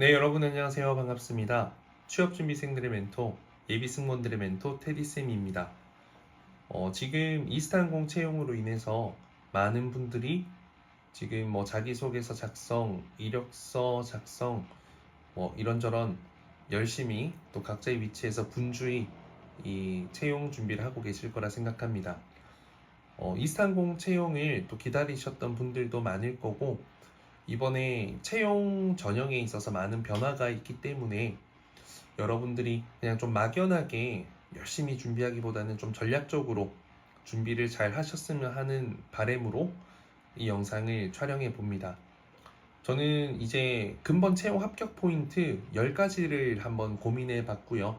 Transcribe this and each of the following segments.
네, 여러분 안녕하세요. 반갑습니다. 취업준비생들의 멘토, 예비승무원들의 멘토 테디쌤입니다. 어, 지금 이스타항공 채용으로 인해서 많은 분들이 지금 뭐 자기소개서 작성, 이력서 작성, 뭐 이런저런 열심히 또 각자의 위치에서 분주히 이 채용 준비를 하고 계실 거라 생각합니다. 어, 이스타항공 채용을 또 기다리셨던 분들도 많을 거고, 이번에 채용 전형에 있어서 많은 변화가 있기 때문에 여러분들이 그냥 좀 막연하게 열심히 준비하기보다는 좀 전략적으로 준비를 잘 하셨으면 하는 바램으로 이 영상을 촬영해 봅니다. 저는 이제 근본 채용 합격 포인트 10가지를 한번 고민해 봤고요.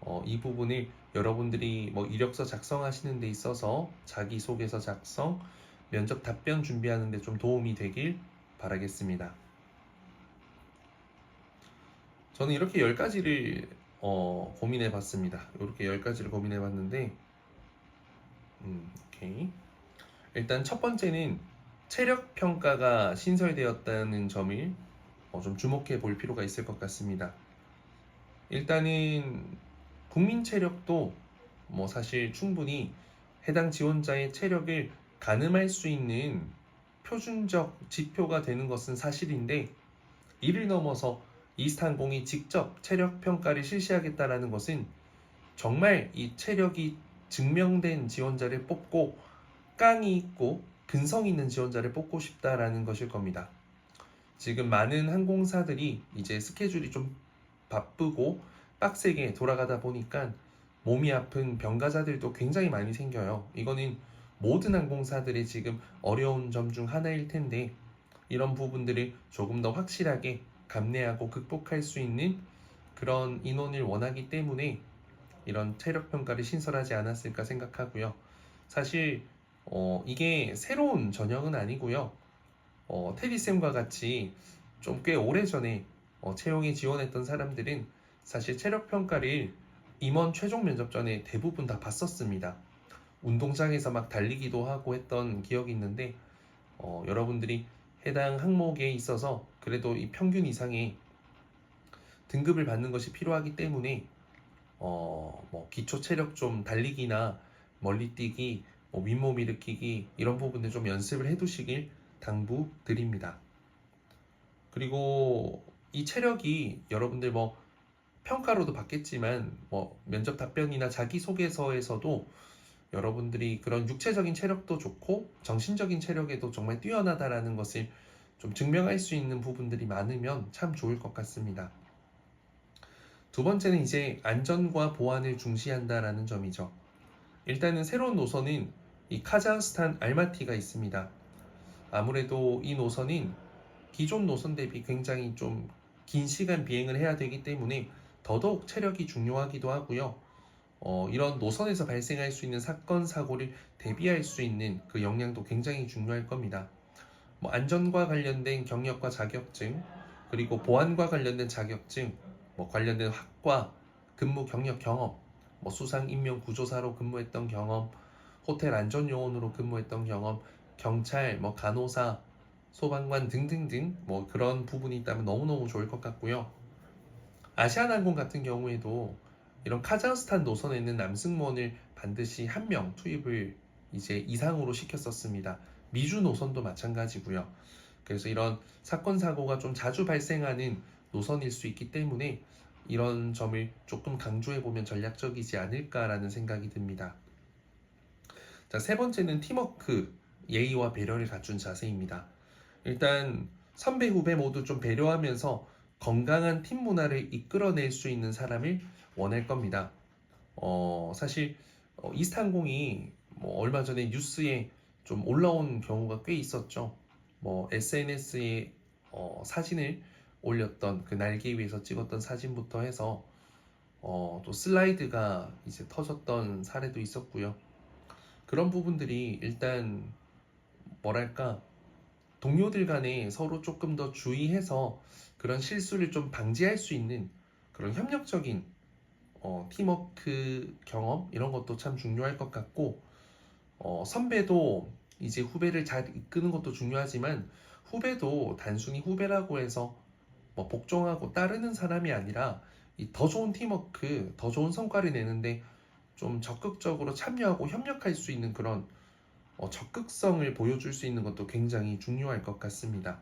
어, 이 부분을 여러분들이 뭐 이력서 작성하시는 데 있어서 자기소개서 작성, 면접 답변 준비하는 데 좀 도움이 되길 바라겠습니다. 저는 이렇게 10가지를 어, 고민해 봤습니다. 이렇게 10가지를 고민해 봤는데, 음, 오케이. 일단 첫 번째는 체력 평가가 신설되었다는 점을 어, 좀 주목해 볼 필요가 있을 것 같습니다. 일단은 국민 체력도 뭐 사실 충분히 해당 지원자의 체력을 가늠할 수 있는 표준적 지표가 되는 것은 사실인데 이를 넘어서 이스타항공이 직접 체력 평가를 실시하겠다라는 것은 정말 이 체력이 증명된 지원자를 뽑고 깡이 있고 근성 있는 지원자를 뽑고 싶다라는 것일 겁니다. 지금 많은 항공사들이 이제 스케줄이 좀 바쁘고 빡세게 돌아가다 보니까 몸이 아픈 병가자들도 굉장히 많이 생겨요. 이거는 모든 항공사들의 지금 어려운 점 중 하나일 텐데 이런 부분들을 조금 더 확실하게 감내하고 극복할 수 있는 그런 인원을 원하기 때문에 이런 체력 평가를 신설하지 않았을까 생각하고요. 사실 어, 이게 새로운 전형은 아니고요. 어, 테디쌤과 같이 좀 꽤 오래전에 어, 채용에 지원했던 사람들은 사실 체력 평가를 임원 최종 면접 전에 대부분 다 봤었습니다. 운동장에서 막 달리기도 하고 했던 기억이 있는데 어, 여러분들이 해당 항목에 있어서 그래도 이 평균 이상의 등급을 받는 것이 필요하기 때문에 어, 뭐 기초 체력 좀 달리기나 멀리 뛰기, 뭐 윗몸 일으키기 이런 부분들 좀 연습을 해두시길 당부드립니다. 그리고 이 체력이 여러분들 뭐 평가로도 받겠지만 뭐 면접 답변이나 자기소개서에서도 여러분들이 그런 육체적인 체력도 좋고 정신적인 체력에도 정말 뛰어나다라는 것을 좀 증명할 수 있는 부분들이 많으면 참 좋을 것 같습니다. 두 번째는 이제 안전과 보안을 중시한다라는 점이죠. 일단은 새로운 노선은 이 카자흐스탄 알마티가 있습니다. 아무래도 이 노선은 기존 노선 대비 굉장히 좀 긴 시간 비행을 해야 되기 때문에 더더욱 체력이 중요하기도 하고요. 어, 이런 노선에서 발생할 수 있는 사건 사고를 대비할 수 있는 그 역량도 굉장히 중요할 겁니다. 뭐 안전과 관련된 경력과 자격증, 그리고 보안과 관련된 자격증, 뭐 관련된 학과, 근무 경력 경험, 뭐 수상 임명 구조사로 근무했던 경험, 호텔 안전 요원으로 근무했던 경험, 경찰, 뭐 간호사, 소방관 등등등 뭐 그런 부분이 있다면 너무너무 좋을 것 같고요. 아시아나항공 같은 경우에도 이런 카자흐스탄 노선에 있는 남승무원을 반드시 한 명 투입을 이제 이상으로 시켰었습니다. 미주 노선도 마찬가지고요. 그래서 이런 사건 사고가 좀 자주 발생하는 노선일 수 있기 때문에 이런 점을 조금 강조해 보면 전략적이지 않을까라는 생각이 듭니다. 자, 세 번째는 팀워크, 예의와 배려를 갖춘 자세입니다. 일단 선배 후배 모두 좀 배려하면서 건강한 팀 문화를 이끌어낼 수 있는 사람을 원할 겁니다. 어, 사실 어, 이스탄공이 뭐 얼마 전에 뉴스에 좀 올라온 경우가 꽤 있었죠. 뭐 SNS에 어, 사진을 올렸던 그 날개 위에서 찍었던 사진부터 해서 어, 또 슬라이드가 이제 터졌던 사례도 있었고요. 그런 부분들이 일단 뭐랄까 동료들 간에 서로 조금 더 주의해서 그런 실수를 좀 방지할 수 있는 그런 협력적인 어, 팀워크 경험 이런 것도 참 중요할 것 같고 어, 선배도 이제 후배를 잘 이끄는 것도 중요하지만 후배도 단순히 후배라고 해서 뭐 복종하고 따르는 사람이 아니라 이더 좋은 팀워크, 더 좋은 성과를 내는데 좀 적극적으로 참여하고 협력할 수 있는 그런 어, 적극성을 보여줄 수 있는 것도 굉장히 중요할 것 같습니다.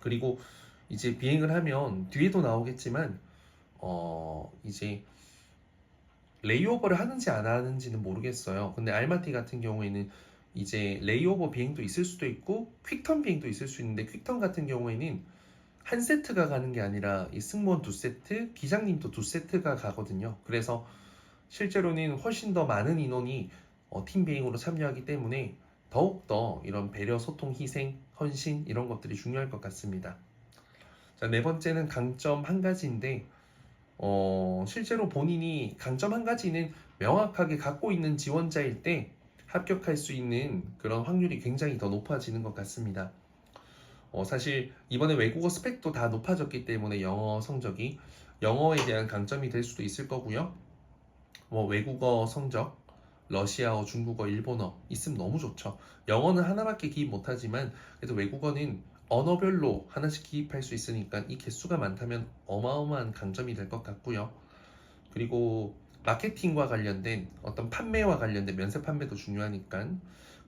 그리고 이제 비행을 하면 뒤에도 나오겠지만 어 이제 레이오버를 하는지 안 하는지는 모르겠어요. 근데 알마티 같은 경우에는 이제 레이오버 비행도 있을 수도 있고 퀵턴 비행도 있을 수 있는데 퀵턴 같은 경우에는 한 세트가 가는 게 아니라 이 승무원 두 세트, 기장님도 두 세트가 가거든요. 그래서 실제로는 훨씬 더 많은 인원이 어, 팀 비행으로 참여하기 때문에 더욱더 이런 배려, 소통, 희생, 헌신 이런 것들이 중요할 것 같습니다. 자, 네 번째는 강점 한 가지인데 어, 실제로 본인이 강점 한 가지는 명확하게 갖고 있는 지원자일 때 합격할 수 있는 그런 확률이 굉장히 더 높아지는 것 같습니다. 어, 사실 이번에 외국어 스펙도 다 높아졌기 때문에 영어 성적이 영어에 대한 강점이 될 수도 있을 거고요. 뭐 외국어 성적, 러시아어, 중국어, 일본어 있으면 너무 좋죠. 영어는 하나밖에 기입 못하지만 그래도 외국어는 언어별로 하나씩 기입할 수 있으니까 이 개수가 많다면 어마어마한 강점이 될 것 같고요. 그리고 마케팅과 관련된 어떤 판매와 관련된 면세 판매도 중요하니까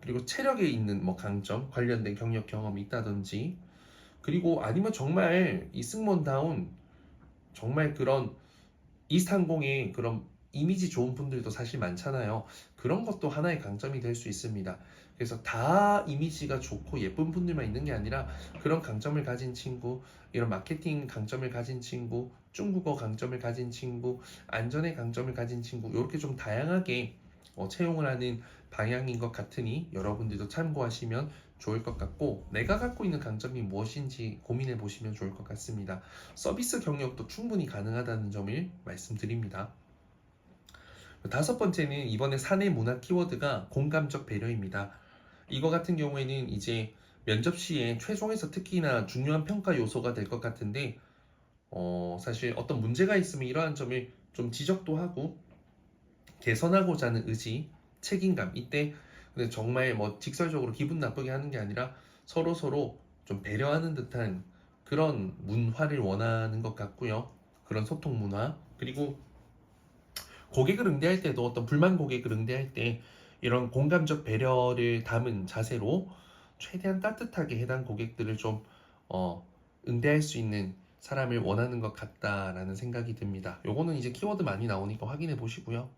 그리고 체력에 있는 뭐 강점 관련된 경력 경험이 있다든지 그리고 아니면 정말 이 승무원다운 정말 그런 이스탄공의 그런 이미지 좋은 분들도 사실 많잖아요. 그런 것도 하나의 강점이 될 수 있습니다. 그래서 다 이미지가 좋고 예쁜 분들만 있는 게 아니라 그런 강점을 가진 친구, 이런 마케팅 강점을 가진 친구, 중국어 강점을 가진 친구, 안전의 강점을 가진 친구, 이렇게 좀 다양하게 어, 채용을 하는 방향인 것 같으니 여러분들도 참고하시면 좋을 것 같고 내가 갖고 있는 강점이 무엇인지 고민해 보시면 좋을 것 같습니다. 서비스 경력도 충분히 가능하다는 점을 말씀드립니다. 다섯 번째는 이번에 사내 문화 키워드가 공감적 배려입니다. 이거 같은 경우에는 이제 면접 시에 최종에서 특히나 중요한 평가 요소가 될 것 같은데 어, 사실 어떤 문제가 있으면 이러한 점을 좀 지적도 하고 개선하고자 하는 의지, 책임감 이때 근데 정말 뭐 직설적으로 기분 나쁘게 하는 게 아니라 서로 서로 좀 배려하는 듯한 그런 문화를 원하는 것 같고요. 그런 소통 문화 그리고 고객을 응대할 때도 어떤 불만 고객을 응대할 때 이런 공감적 배려를 담은 자세로 최대한 따뜻하게 해당 고객들을 좀 어, 응대할 수 있는 사람을 원하는 것 같다라는 생각이 듭니다. 요거는 이제 키워드 많이 나오니까 확인해 보시고요.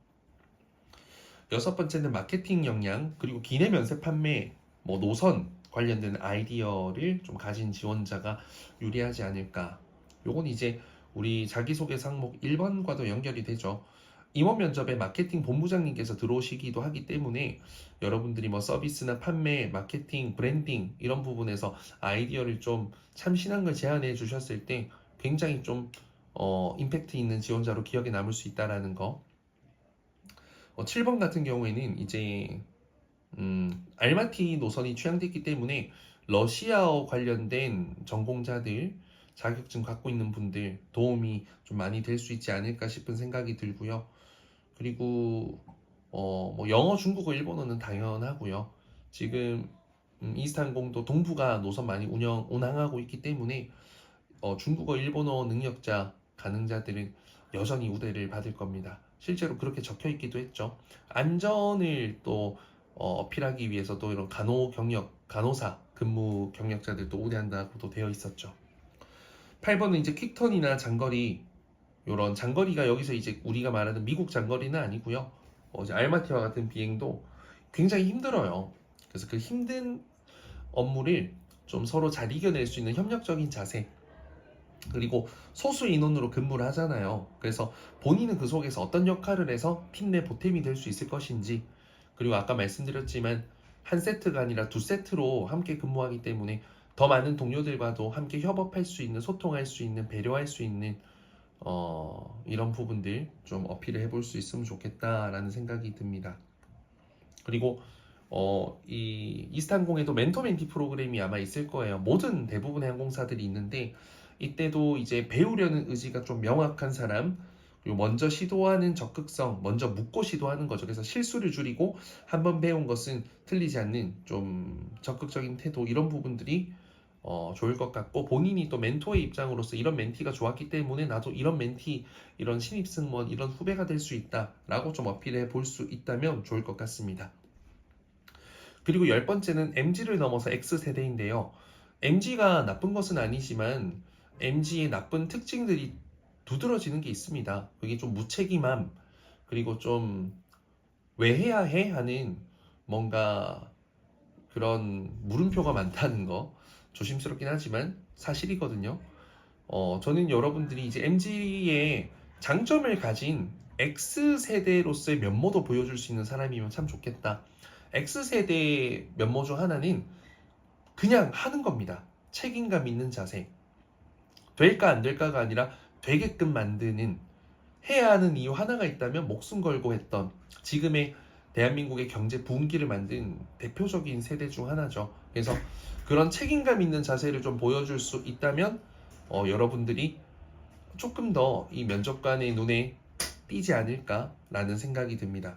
여섯 번째는 마케팅 역량 그리고 기내 면세 판매 뭐 노선 관련된 아이디어를 좀 가진 지원자가 유리하지 않을까. 요건 이제 우리 자기소개서 항목 1번과도 연결이 되죠. 임원 면접에 마케팅 본부장님께서 들어오시기도 하기 때문에 여러분들이 뭐 서비스나 판매, 마케팅, 브랜딩 이런 부분에서 아이디어를 좀 참신한 걸 제안해 주셨을 때 굉장히 좀 어, 임팩트 있는 지원자로 기억에 남을 수 있다라는 거. 어, 7번 같은 경우에는 이제 음, 알마티 노선이 취향됐기 때문에 러시아어 관련된 전공자들 자격증 갖고 있는 분들 도움이 좀 많이 될 수 있지 않을까 싶은 생각이 들고요. 그리고 어, 뭐 영어, 중국어, 일본어는 당연하고요. 지금 음, 이스탄공도 동부가 노선 많이 운영 운항하고 있기 때문에 어, 중국어, 일본어 능력자 가능자들은 여전히 우대를 받을 겁니다. 실제로 그렇게 적혀 있기도 했죠. 안전을 또 어, 어필하기 위해서도 이런 간호 경력, 간호사 근무 경력자들도 우대한다고도 되어 있었죠. 8번은 이제 퀵턴이나 장거리 이런 장거리가 여기서 이제 우리가 말하는 미국 장거리는 아니고요. 어, 알마티와 같은 비행도 굉장히 힘들어요. 그래서 그 힘든 업무를 좀 서로 잘 이겨낼 수 있는 협력적인 자세 그리고 소수 인원으로 근무를 하잖아요. 그래서 본인은 그 속에서 어떤 역할을 해서 팀 내 보탬이 될 수 있을 것인지 그리고 아까 말씀드렸지만 한 세트가 아니라 두 세트로 함께 근무하기 때문에 더 많은 동료들과도 함께 협업할 수 있는 소통할 수 있는 배려할 수 있는 어, 이런 부분들 좀 어필을 해볼 수 있으면 좋겠다라는 생각이 듭니다. 그리고 어, 이 이스탄공에도 멘토 멘티 프로그램이 아마 있을 거예요. 모든 대부분의 항공사들이 있는데 이때도 이제 배우려는 의지가 좀 명확한 사람 먼저 시도하는 적극성, 먼저 묻고 시도하는 거죠. 그래서 실수를 줄이고 한번 배운 것은 틀리지 않는 좀 적극적인 태도 이런 부분들이 어, 좋을 것 같고 본인이 또 멘토의 입장으로서 이런 멘티가 좋았기 때문에 나도 이런 멘티 이런 신입 승무원 이런 후배가 될 수 있다 라고 좀 어필해 볼 수 있다면 좋을 것 같습니다. 그리고 열 번째는 MG를 넘어서 X세대인데요. MG가 나쁜 것은 아니지만 MG의 나쁜 특징들이 두드러지는 게 있습니다. 그게 좀 무책임함 그리고 좀 왜 해야 해 하는 뭔가 그런 물음표가 많다는 거 조심스럽긴 하지만 사실이거든요. 어, 저는 여러분들이 이제 MG의 장점을 가진 X세대로서의 면모도 보여줄 수 있는 사람이면 참 좋겠다. X세대의 면모 중 하나는 그냥 하는 겁니다. 책임감 있는 자세. 될까 안 될까가 아니라 되게끔 만드는 해야 하는 이유 하나가 있다면 목숨 걸고 했던 지금의 대한민국의 경제 부흥기를 만든 대표적인 세대 중 하나죠. 그래서 그런 책임감 있는 자세를 좀 보여줄 수 있다면 어, 여러분들이 조금 더 이 면접관의 눈에 띄지 않을까라는 생각이 듭니다.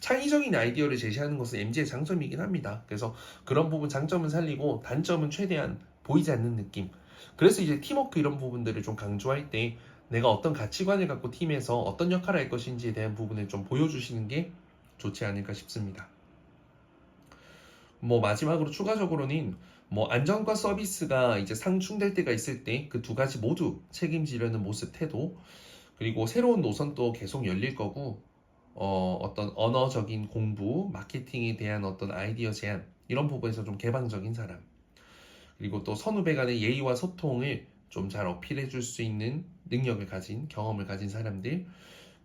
창의적인 아이디어를 제시하는 것은 MG의 장점이긴 합니다. 그래서 그런 부분 장점은 살리고 단점은 최대한 보이지 않는 느낌. 그래서 이제 팀워크 이런 부분들을 좀 강조할 때 내가 어떤 가치관을 갖고 팀에서 어떤 역할을 할 것인지에 대한 부분을 좀 보여주시는 게 좋지 않을까 싶습니다. 뭐 마지막으로 추가적으로는 뭐 안전과 서비스가 이제 상충될 때가 있을 때 그 두 가지 모두 책임지려는 모습 태도 그리고 새로운 노선도 계속 열릴 거고 어, 어떤 언어적인 공부, 마케팅에 대한 어떤 아이디어 제안 이런 부분에서 좀 개방적인 사람 그리고 또 선후배 간의 예의와 소통을 좀 잘 어필해 줄 수 있는 능력을 가진 경험을 가진 사람들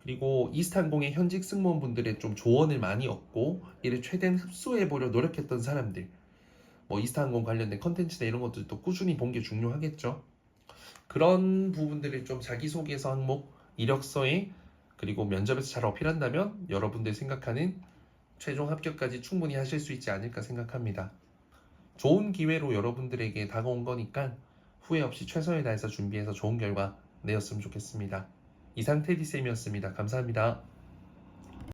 그리고 이스탄공의 현직 승무원분들의 좀 조언을 많이 얻고 이를 최대한 흡수해 보려 노력했던 사람들 뭐 이스탄공 관련된 컨텐츠나 이런 것들도 꾸준히 본 게 중요하겠죠 그런 부분들을 좀 자기소개서 항목 이력서에 그리고 면접에서 잘 어필한다면 여러분들 생각하는 최종 합격까지 충분히 하실 수 있지 않을까 생각합니다. 좋은 기회로 여러분들에게 다가온 거니까 후회 없이 최선을 다해서 준비해서 좋은 결과 내었으면 좋겠습니다. 이상 테디쌤이었습니다. 감사합니다.